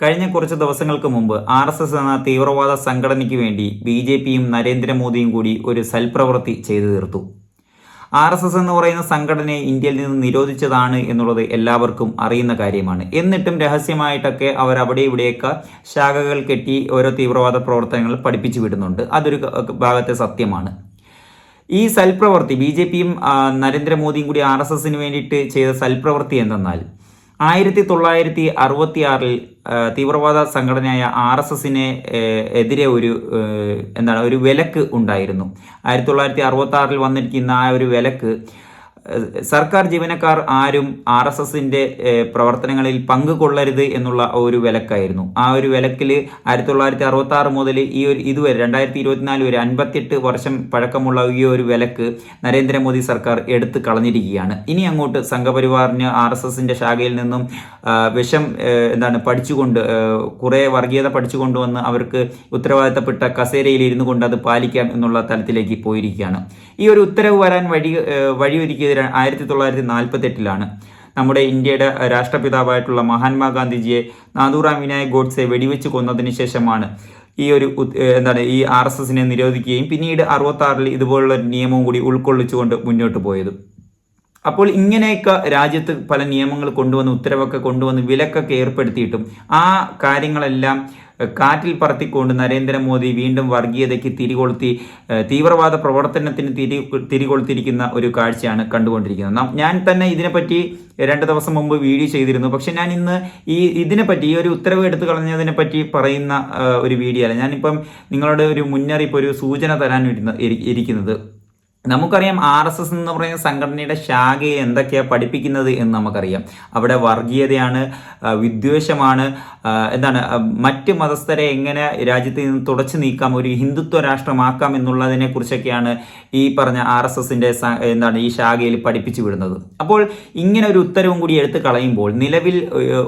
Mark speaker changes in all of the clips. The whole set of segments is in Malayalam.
Speaker 1: കഴിഞ്ഞ കുറച്ച് ദിവസങ്ങൾക്ക് മുമ്പ് ആർ എസ് എസ് എന്ന തീവ്രവാദ സംഘടനയ്ക്ക് വേണ്ടി ബി ജെ പിയും നരേന്ദ്രമോദിയും കൂടി ഒരു സൽപ്രവൃത്തി ചെയ്തു തീർത്തു. ആർ എസ് എസ് എന്ന് പറയുന്ന സംഘടനയെ ഇന്ത്യയിൽ നിന്ന് നിരോധിച്ചതാണ് എന്നുള്ളത് എല്ലാവർക്കും അറിയുന്ന കാര്യമാണ്. എന്നിട്ടും രഹസ്യമായിട്ടൊക്കെ അവർ അവിടെ ഇവിടെയൊക്കെ ശാഖകൾ കെട്ടി ഓരോ തീവ്രവാദ പ്രവർത്തനങ്ങൾ പഠിപ്പിച്ചു വിടുന്നുണ്ട്. അതൊരു ഭാഗത്തെ സത്യമാണ്. ഈ സൽപ്രവൃത്തി ബി ജെ പിയും നരേന്ദ്രമോദിയും കൂടി ആർ എസ് എസിന് വേണ്ടിയിട്ട് ചെയ്ത സൽപ്രവൃത്തി എന്തെന്നാൽ ആയിരത്തി തൊള്ളായിരത്തി അറുപത്തി ആറിൽ തീവ്രവാദ സംഘടനയായ ആർ എസ് എസിനെ എതിരെ ഒരു എന്താണ് ഒരു വിലക്ക് ഉണ്ടായിരുന്നു. ആയിരത്തി തൊള്ളായിരത്തി അറുപത്തി ആറിൽ വന്നിരിക്കുന്ന ആ ഒരു വിലക്ക് സർക്കാർ ജീവനക്കാർ ആരും ആർ എസ് എസിന്റെ പ്രവർത്തനങ്ങളിൽ പങ്കുകൊള്ളരുത് എന്നുള്ള ഒരു വിലക്കായിരുന്നു. ആ ഒരു വിലക്കിൽ ആയിരത്തി തൊള്ളായിരത്തി അറുപത്തി ആറ് മുതൽ ഈ ഒരു ഇതുവരെ രണ്ടായിരത്തി ഇരുപത്തിനാല് വരെ അൻപത്തിയെട്ട് വർഷം പഴക്കമുള്ള ഈ ഒരു വിലക്ക് നരേന്ദ്രമോദി സർക്കാർ എടുത്തു കളഞ്ഞിരിക്കുകയാണ്. ഇനി അങ്ങോട്ട് സംഘപരിവാറിന് ആർ എസ് എസിന്റെ ശാഖയിൽ നിന്നും വിഷം എന്താണ് പഠിച്ചുകൊണ്ട് കുറേ വർഗീയത പഠിച്ചുകൊണ്ടുവന്ന് അവർക്ക് ഉത്തരവാദിത്തപ്പെട്ട കസേരയിൽ ഇരുന്നു കൊണ്ട് അത് പാലിക്കാം എന്നുള്ള തലത്തിലേക്ക് പോയിരിക്കുകയാണ്. ഈ ഒരു ഉത്തരവ് വരാൻ വഴി വഴിയൊരുക്കിയത് ആയിരത്തി തൊള്ളായിരത്തി നാൽപ്പത്തി എട്ടിലാണ് നമ്മുടെ ഇന്ത്യയുടെ രാഷ്ട്രപിതാവായിട്ടുള്ള മഹാത്മാഗാന്ധിജിയെ നാദൂറാം വിനായക് ഗോഡ്സെ വെടിവെച്ച് കൊന്നതിന് ശേഷമാണ് ഈ ഒരു എന്താണ് ഈ ആർ എസ് എസിനെ നിരോധിക്കുകയും പിന്നീട് അറുപത്തി ആറിൽ ഇതുപോലുള്ള നിയമവും കൂടി ഉൾക്കൊള്ളിച്ചുകൊണ്ട് മുന്നോട്ട് പോയത്. അപ്പോൾ ഇങ്ങനെയൊക്കെ രാജ്യത്ത് പല നിയമങ്ങൾ കൊണ്ടുവന്ന് ഉത്തരവൊക്കെ കൊണ്ടുവന്ന് വിലക്കൊക്കെ ഏർപ്പെടുത്തിയിട്ടും ആ കാര്യങ്ങളെല്ലാം കാറ്റിൽ പറത്തിക്കൊണ്ട് നരേന്ദ്രമോദി വീണ്ടും വർഗീയതയ്ക്ക് തിരികൊളുത്തി തീവ്രവാദ പ്രവർത്തനത്തിന് തിരി തിരികൊളുത്തിരിക്കുന്ന ഒരു കാഴ്ചയാണ് കണ്ടുകൊണ്ടിരിക്കുന്നത്. ഞാൻ തന്നെ ഇതിനെപ്പറ്റി രണ്ട് ദിവസം മുമ്പ് വീഡിയോ ചെയ്തിരുന്നു. പക്ഷേ ഞാൻ ഇന്ന് ഈ ഇതിനെപ്പറ്റി ഈ ഒരു ഉത്തരവ് എടുത്തു കളഞ്ഞതിനെ പറ്റി പറയുന്ന ഒരു വീഡിയോ അല്ല ഞാനിപ്പം നിങ്ങളുടെ ഒരു മുന്നറിയിപ്പ് ഒരു സൂചന തരാൻ ഇരിക്കുന്നത്. നമുക്കറിയാം ആർ എസ് എസ് എന്ന് പറയുന്ന സംഘടനയുടെ ശാഖയെ എന്തൊക്കെയാണ് പഠിപ്പിക്കുന്നത് എന്ന് നമുക്കറിയാം. അവിടെ വർഗീയതയാണ് വിദ്വേഷമാണ് എന്താണ് മറ്റ് മതസ്ഥരെ എങ്ങനെ രാജ്യത്ത് നിന്ന് തുടച്ചു നീക്കാം ഒരു ഹിന്ദുത്വ രാഷ്ട്രമാക്കാം എന്നുള്ളതിനെ കുറിച്ചൊക്കെയാണ് ഈ പറഞ്ഞ ആർ എസ് എസിന്റെ എന്താണ് ഈ ശാഖയിൽ പഠിപ്പിച്ചു വിടുന്നത്. അപ്പോൾ ഇങ്ങനെ ഒരു ഉത്തരവും കൂടി എടുത്തു കളയുമ്പോൾ നിലവിൽ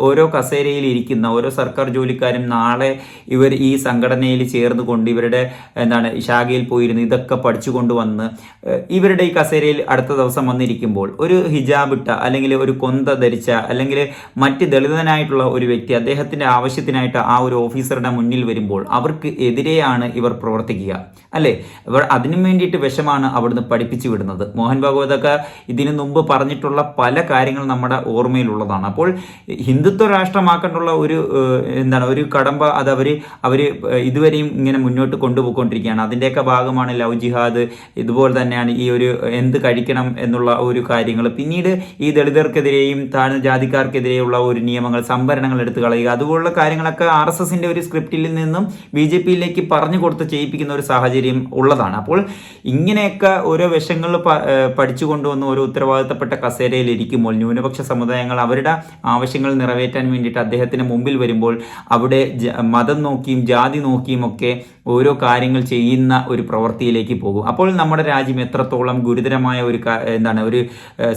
Speaker 1: ഓരോ കസേരയിൽ ഇരിക്കുന്ന ഓരോ സർക്കാർ ജോലിക്കാരും നാളെ ഇവർ ഈ സംഘടനയിൽ ചേർന്നുകൊണ്ട് ഇവരുടെ എന്താണ് ശാഖയിൽ പോയിരുന്ന് ഇതൊക്കെ പഠിച്ചു കൊണ്ടുവന്ന് ഇവരുടെ ഈ കസേരയിൽ അടുത്ത ദിവസം വന്നിരിക്കുമ്പോൾ ഒരു ഹിജാബ് ഇട്ട അല്ലെങ്കിൽ ഒരു കൊന്ത ധരിച്ച അല്ലെങ്കിൽ മറ്റ് ദളിതനായിട്ടുള്ള ഒരു വ്യക്തി അദ്ദേഹത്തിന്റെ ആവശ്യത്തിനായിട്ട് ആ ഒരു ഓഫീസറുടെ മുന്നിൽ വരുമ്പോൾ അവർക്ക് എതിരെയാണ് ഇവർ പ്രവർത്തിക്കുക. അല്ലേ? ഇവർ അതിനു വേണ്ടിയിട്ട് വിഷമാണ് അവിടുന്ന് പഠിപ്പിച്ചു വിടുന്നത്. മോഹൻ ഭാഗവതൊക്കെ ഇതിനു മുമ്പ് പറഞ്ഞിട്ടുള്ള പല കാര്യങ്ങൾ നമ്മുടെ ഓർമ്മയിലുള്ളതാണ്. അപ്പോൾ ഹിന്ദുത്വ രാഷ്ട്രമാക്കേണ്ടുള്ള ഒരു എന്താണ് ഒരു കടമ്പ അത് അവർ അവർ ഇതുവരെയും ഇങ്ങനെ മുന്നോട്ട് കൊണ്ടുപോയിക്കൊണ്ടിരിക്കുകയാണ്. അതിന്റെയൊക്കെ ഭാഗമാണ് ലവ് ജിഹാദ് ഇതുപോലെ തന്നെ തന്നെയാണ് ഈ ഒരു എന്ത് കഴിക്കണം എന്നുള്ള ഒരു കാര്യങ്ങൾ. പിന്നീട് ഈ ദളിതർക്കെതിരെയും താഴ്ന്ന ജാതിക്കാർക്കെതിരെയുള്ള ഒരു നിയമങ്ങൾ സംവരണങ്ങൾ എടുത്തു കളയുക. അതുപോലുള്ള കാര്യങ്ങളൊക്കെ ആർ എസ് എസിന്റെ ഒരു സ്ക്രിപ്റ്റിൽ നിന്നും ബി ജെ പിയിലേക്ക് പറഞ്ഞു കൊടുത്ത് ചെയ്യിപ്പിക്കുന്ന ഒരു സാഹചര്യം ഉള്ളതാണ്. അപ്പോൾ ഇങ്ങനെയൊക്കെ ഓരോ വശങ്ങൾ പഠിച്ചു കൊണ്ടുവന്ന് ഓരോ ഉത്തരവാദിത്തപ്പെട്ട കസേരയിൽ ഇരിക്കുമ്പോൾ ന്യൂനപക്ഷ സമുദായങ്ങൾ അവരുടെ ആവശ്യങ്ങൾ നിറവേറ്റാൻ വേണ്ടിയിട്ട് അദ്ദേഹത്തിന് മുമ്പിൽ വരുമ്പോൾ അവിടെ മതം നോക്കിയും ജാതി നോക്കിയും ഒക്കെ ഓരോ കാര്യങ്ങൾ ചെയ്യുന്ന ഒരു പ്രവൃത്തിയിലേക്ക് പോകും. അപ്പോൾ നമ്മുടെ രാജ്യം എത്രത്തോളം ഗുരുതരമായ ഒരു എന്താണ് ഒരു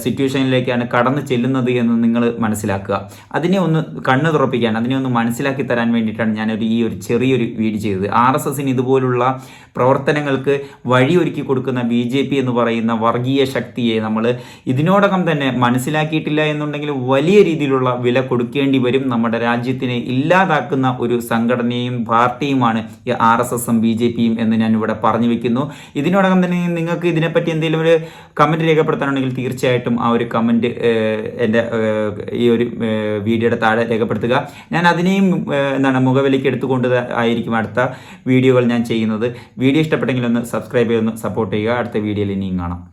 Speaker 1: സിറ്റുവേഷനിലേക്കാണ് കടന്നു ചെല്ലുന്നത് എന്ന് നിങ്ങൾ മനസ്സിലാക്കുക. അതിനെ ഒന്ന് കണ്ണു തുറപ്പിക്കാൻ അതിനെ ഒന്ന് മനസ്സിലാക്കി തരാൻ വേണ്ടിയിട്ടാണ് ഞാനൊരു ഈ ഒരു ചെറിയൊരു വീഡിയോ ചെയ്തത്. ആർ എസ് എസിന് ഇതുപോലുള്ള പ്രവർത്തനങ്ങൾക്ക് വഴിയൊരുക്കി കൊടുക്കുന്ന ബി ജെ പി എന്ന് പറയുന്ന വർഗീയ ശക്തിയെ നമ്മൾ ഇതിനോടകം തന്നെ മനസ്സിലാക്കിയിട്ടില്ല എന്നുണ്ടെങ്കിൽ വലിയ രീതിയിലുള്ള വില കൊടുക്കേണ്ടി വരും. നമ്മുടെ രാജ്യത്തിനെ ഇല്ലാതാക്കുന്ന ഒരു സംഘടനയും പാർട്ടിയുമാണ് ഈ ആർ എസ് എസും ബി ജെ പിയും എന്ന് ഞാൻ ഇവിടെ പറഞ്ഞു വെക്കുന്നു. ഇതിനോടകം തന്നെ നിങ്ങൾക്ക് ഇതിനെപ്പറ്റി എന്തെങ്കിലും ഒരു കമന്റ് രേഖപ്പെടുത്താനുണ്ടെങ്കിൽ തീർച്ചയായിട്ടും ആ ഒരു കമന്റ് എന്റെ ഈ ഒരു വീഡിയോയുടെ താഴെ രേഖപ്പെടുത്തുക. ഞാൻ അതിനെയും എന്താണ് മുഖവിലേക്ക് എടുത്തുകൊണ്ട് ആയിരിക്കും അടുത്ത വീഡിയോകൾ ഞാൻ ചെയ്യുന്നത്. വീഡിയോ ഇഷ്ടപ്പെട്ടെങ്കിൽ ഒന്ന് സബ്സ്ക്രൈബ് ചെയ്തൊന്ന് സപ്പോർട്ട് ചെയ്യുക. അടുത്ത വീഡിയോയിൽ ഇനിയും കാണാം.